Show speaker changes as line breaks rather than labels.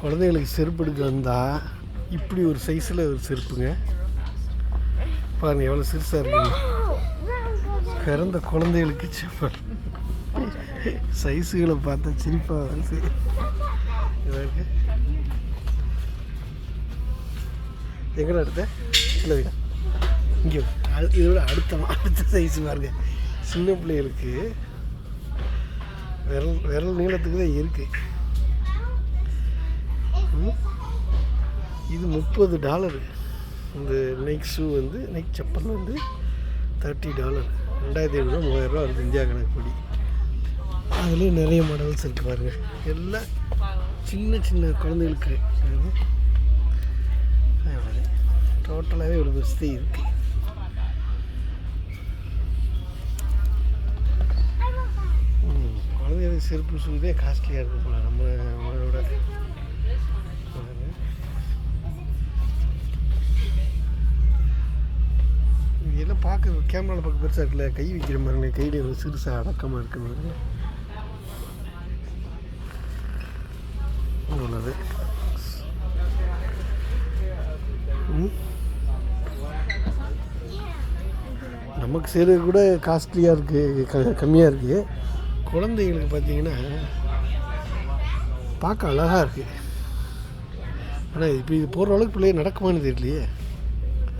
குழந்தைகளுக்கு செருப்பு எடுக்க வந்தால் இப்படி ஒரு சைஸில் ஒரு செருப்புங்க. பாருங்க எவ்வளோ சிறுசாக இருக்குங்க. பிறந்த குழந்தைகளுக்கு செப்பல் சைஸுகளை பார்த்தா சிரிப்பாக வந்து இதா இருக்கு எங்கடா அடுத்த இல்லை வீடா. இங்கே இதோட அடுத்த அடுத்த சைஸ் பாருங்க. சின்ன பிள்ளைகளுக்கு விரல் விரல் நீளத்துக்கு தான் இருக்குது இது முப்பது டாலரு. இந்த நைக் ஷூ வந்து நைக் செப்பல் வந்து தேர்ட்டி டாலர். ரெண்டாயிரத்தி ஐநூறுரூவா மூவாயிரரூவா வருது இந்தியா கணக்குப்படி அதுலேயும் நிறைய மாடல்ஸ் இருக்கு பாருங்கள் எல்லாம் சின்ன சின்ன குழந்தைகளுக்கு. டோட்டலாகவே ஒரு பெஸ்ட்டு இருக்குது குழந்தைகளுக்கு செருப்பு ஷூதே காஸ்ட்லியாக இருக்கும் போல. நம்ம பார்க்க கேமராவில் பார்க்க பெருசாக இருக்குல்ல? கை வைக்கிற மாதிரி கையில் ஒரு சிறுசாக அடக்கமாக இருக்கு மாதிரி. உள்ளது? நமக்கு செய்கிறது கூட காஸ்ட்லியாக இருக்குது க கம்மியாக இருக்குது குழந்தைகளுக்கு பார்த்தீங்கன்னா பார்க்க அழகாக இருக்குது ஆனால் இப்போ இது போகிற அளவுக்கு பிள்ளைய நடக்குமான்னு தெரியலையே.